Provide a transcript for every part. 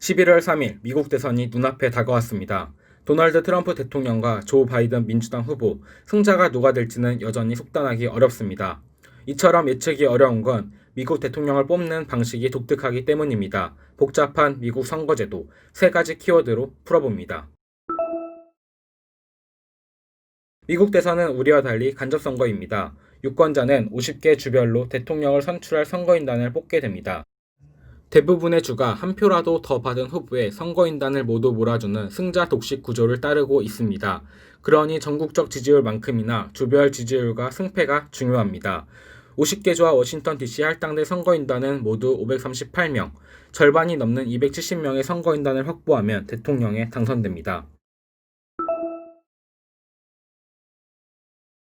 11월 3일 미국 대선이 눈앞에 다가왔습니다. 도널드 트럼프 대통령과 조 바이든 민주당 후보, 승자가 누가 될지는 여전히 속단하기 어렵습니다. 이처럼 예측이 어려운 건 미국 대통령을 뽑는 방식이 독특하기 때문입니다. 복잡한 미국 선거제도 세 가지 키워드로 풀어봅니다. 미국 대선은 우리와 달리 간접 선거입니다. 유권자는 50개 주별로 대통령을 선출할 선거인단을 뽑게 됩니다. 대부분의 주가 한 표라도 더 받은 후보에 선거인단을 모두 몰아주는 승자 독식 구조를 따르고 있습니다. 그러니 전국적 지지율만큼이나 주별 지지율과 승패가 중요합니다. 50개 주와 워싱턴 DC 할당된 선거인단은 모두 538명, 절반이 넘는 270명의 선거인단을 확보하면 대통령에 당선됩니다.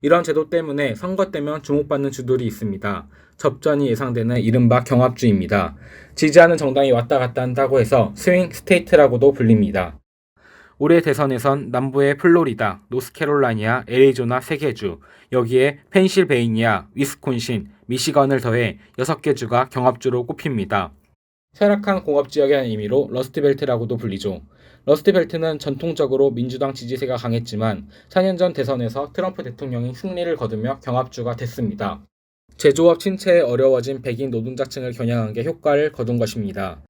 이런 제도 때문에 선거 때면 주목받는 주들이 있습니다. 접전이 예상되는 이른바 경합주입니다. 지지하는 정당이 왔다 갔다 한다고 해서 스윙 스테이트라고도 불립니다. 올해 대선에선 남부의 플로리다, 노스캐롤라이나, 애리조나 3개 주, 여기에 펜실베이니아, 위스콘신, 미시건을 더해 6개 주가 경합주로 꼽힙니다. 쇠락한 공업지역이라는 의미로 러스트벨트라고도 불리죠. 러스트벨트는 전통적으로 민주당 지지세가 강했지만 4년 전 대선에서 트럼프 대통령이 승리를 거두며 경합주가 됐습니다. 제조업 침체에 어려워진 백인 노동자층을 겨냥한 게 효과를 거둔 것입니다.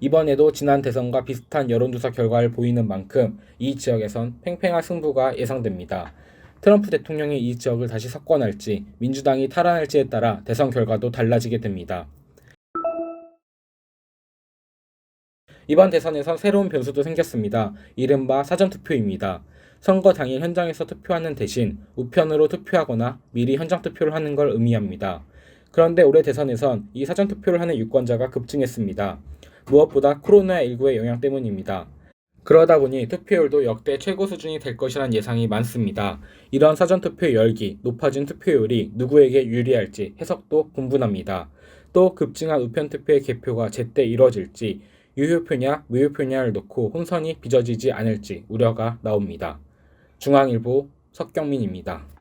이번에도 지난 대선과 비슷한 여론조사 결과를 보이는 만큼 이 지역에선 팽팽한 승부가 예상됩니다. 트럼프 대통령이 이 지역을 다시 석권할지 민주당이 탈환할지에 따라 대선 결과도 달라지게 됩니다. 이번 대선에선 새로운 변수도 생겼습니다. 이른바 사전투표입니다. 선거 당일 현장에서 투표하는 대신 우편으로 투표하거나 미리 현장 투표를 하는 걸 의미합니다. 그런데 올해 대선에선 이 사전 투표를 하는 유권자가 급증했습니다. 무엇보다 코로나19의 영향 때문입니다. 그러다 보니 투표율도 역대 최고 수준이 될 것이란 예상이 많습니다. 이런 사전 투표 열기, 높아진 투표율이 누구에게 유리할지 해석도 분분합니다. 또 급증한 우편 투표의 개표가 제때 이뤄질지 유효표냐 무효표냐를 놓고 혼선이 빚어지지 않을지 우려가 나옵니다. 중앙일보 석경민입니다.